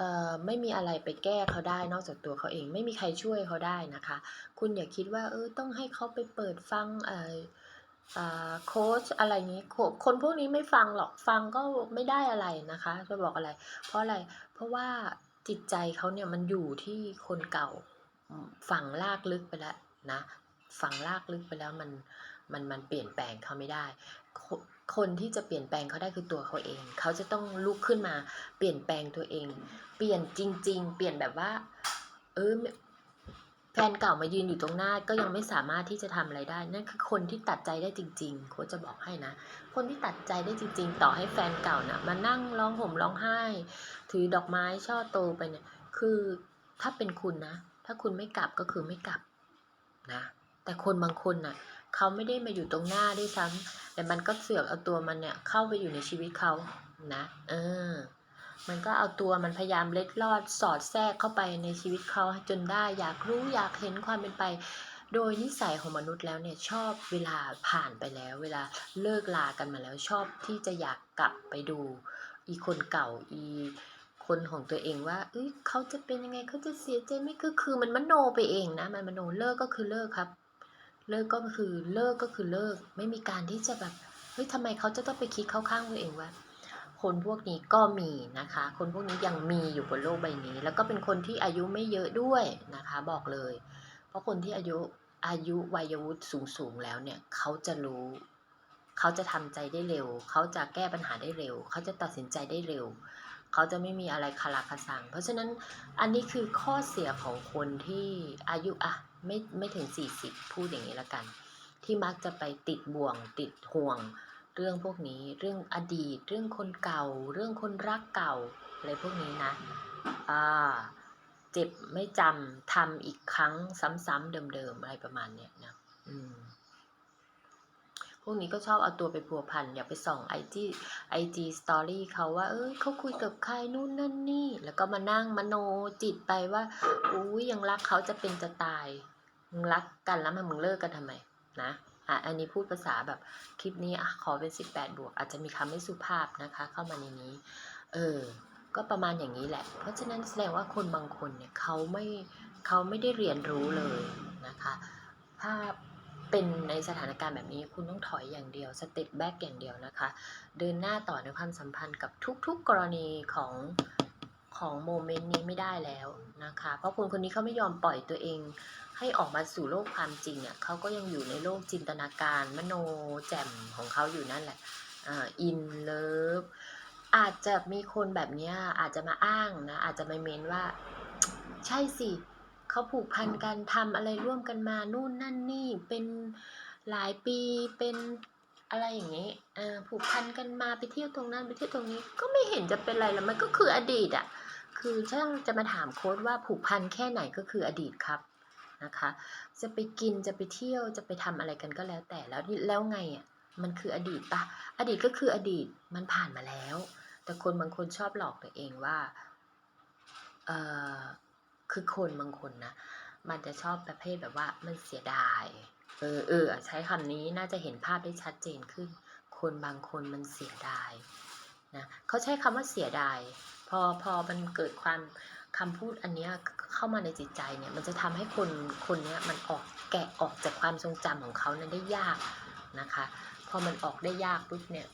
ออไม่มีอะไรไปแก้เขาได้นอกจากตัวเขาเอง ไม่มีใครช่วยเขาได้นะคะ คุณอย่าคิดว่าเออต้องให้เขาไปเปิดฟังเอ่ออ่าโค้ชอะไรนี้คนพวกนี้ไม่ฟังหรอกฟังก็ไม่ได้อะไรนะคะจะบอกอะไร เพราะอะไรเพราะว่าจิตใจเขาเนี่ยมันอยู่ที่คนเก่าฝังลากลึกไปแล้วนะฝังลากลึกไปแล้วมันมันมันเปลี่ยนแปลงเขาไม่ได้ คนที่จะเปลี่ยนแปลงเขาได้คือตัวเขาเอง เขาจะต้องลุกขึ้นมาเปลี่ยนแปลงตัวเอง เปลี่ยนจริง ๆ เปลี่ยนแบบว่า เออแฟนเก่ามายืนอยู่ตรงหน้าก็ยังไม่สามารถที่จะทำอะไรได้นั่นคือคนที่ตัดใจได้จริง ๆโค้ชจะบอกให้นะ คนที่ตัดใจได้จริง ๆ ต่อให้แฟนเก่านะ่ะมานั่งร้องห่มร้องไห้ ถือดอกไม้ช่อโตไปเนี่ย คือถ้าเป็นคุณนะ ถ้าคุณไม่กลับก็คือไม่กลับนะ แต่คนบางคนน่ะ เขาไม่ได้มาอยู่ตรงหน้าด้วยซ้ำแต่มันก็เสือกเอาตัวมันเนี่ยเข้าไปอยู่ในชีวิตเขานะเออมันก็เอาตัวมันพยายามเล็ดลอดสอดแทรกเข้าไปในชีวิตเขาจนได้อยากรู้อยากเห็นความเป็นไป โดยนิสัยของมนุษย์แล้วเนี่ยชอบเวลาผ่านไปแล้ว เวลาเลิกลากันมาแล้วชอบที่จะอยากกลับไปดู อีคนเก่าอีคนของตัวเองว่า เอ้ยเขาจะเป็นยังไงเขาจะเสียใจไหมก็คือมันมโนไปเองนะ มันมโนเลิกก็คือเลิกครับ เลิกก็คือเลิกก็คือเลิก ไม่มีการที่จะแบบเฮ้ยทำไมเขาจะต้องไปคิดเข้าข้างตัวเองว่าคนพวกนี้ก็มีนะคะ คนพวกนี้ยังมีอยู่บนโลกใบนี้ แล้วก็เป็นคนที่อายุไม่เยอะด้วยนะคะ บอกเลย เพราะคนที่อายุอายุวัยวุฒิสูงสูงแล้วเนี่ยเขาจะรู้ เขาจะทำใจได้เร็ว เขาจะแก้ปัญหาได้เร็ว เขาจะตัดสินใจได้เร็ว เขาจะไม่มีอะไรคาราคาซัง เพราะฉะนั้นอันนี้คือข้อเสียของคนที่อายุอะ ไม่ไม่ถึง 40 พูดอย่างนี้ละกัน ที่มักจะไปติดบ่วง ติดห่วง เรื่องพวกนี้เรื่องอดีต เรื่องคนเก่า เรื่องคนรักเก่าอะไรพวกนี้นะอ่าเจ็บไม่จำทำอีกครั้งซ้ำๆเดิมๆอะไรประมาณเนี้ยนะ อืม วกนี้ก็ชอบเอาตัวไปพัวพันอย่าไปส่องไอจีไอจีสตอรี่เขาว่า เอ้ยเขาคุยกับใครนู่นนั่นนี่ แล้วก็มานั่งมโนจิตไปว่าอุ้ยยังรักเขาจะเป็นจะตายมึงรักกันแล้วมึงเลิกกันทำไมนะอะอันนี้พูดภาษาแบบคลิปนี้อะขอเป็น 18 บวก อาจจะมีคำไม่สุภาพนะคะ เข้ามาในนี้ เออ ก็ประมาณอย่างนี้แหละ เพราะฉะนั้นแสดงว่าคนบางคนเนี่ยเขาไม่เขาไม่ได้เรียนรู้เลยนะคะ เป็นในสถานการณ์แบบนี้คุณต้องถอยอย่างเดียวสเต็ปแบ็กอย่างเดียวนะคะ เดินหน้าต่อในความสัมพันธ์กับทุกๆกรณีของของโมเมนต์นี้ไม่ได้แล้วนะคะ เพราะคนคนนี้เขาไม่ยอมปล่อยตัวเอง ให้ออกมาสู่โลกความจริงอะเขาก็ยังอยู่ในโลกจินตนาการมโนแจ่มของเขาอยู่นั่นแหละอินเลิฟอาจจะมีคนแบบนี้อาจจะมาอ้างนะอาจจะมาเมนว่า ใช่สิ เขาผูกพันกันทำอะไรร่วมกันมานู่นนั่นนี่เป็นหลายปีเป็นอะไรอย่างนี้ผูกพันกันมาไปเที่ยวตรงนั้นไปเที่ยวตรงนี้ก็ไม่เห็นจะเป็นไรแล้วมันก็คืออดีตอะคือถ้าจะมาถามโค้ดว่าผูกพันแค่ไหนก็คืออดีตครับนะคะ จะไปกินจะไปเที่ยวจะไปทำอะไรกันก็แล้วแต่แล้วแล้วไงอะมันคืออดีตปะอดีตก็คืออดีตมันผ่านมาแล้ว แต่คนบางคนชอบหลอกตัวเองว่าเออ คือคนบางคนนะ มันจะชอบประเภทแบบว่ามันเสียดาย เออเออใช้คำนี้น่าจะเห็นภาพได้ชัดเจนขึ้น คนบางคนมันเสียดายนะเขาใช้คำว่าเสียดาย พอพอมันเกิดความคำพูดอันเนี้ยเข้ามาในจิตใจเนี่ย มันจะทำให้คนคนเนี้ยมันออกแกะออกจากความทรงจำของเขานั้นได้ยากนะคะ พอมันออกได้ยากปุ๊บเนี่ย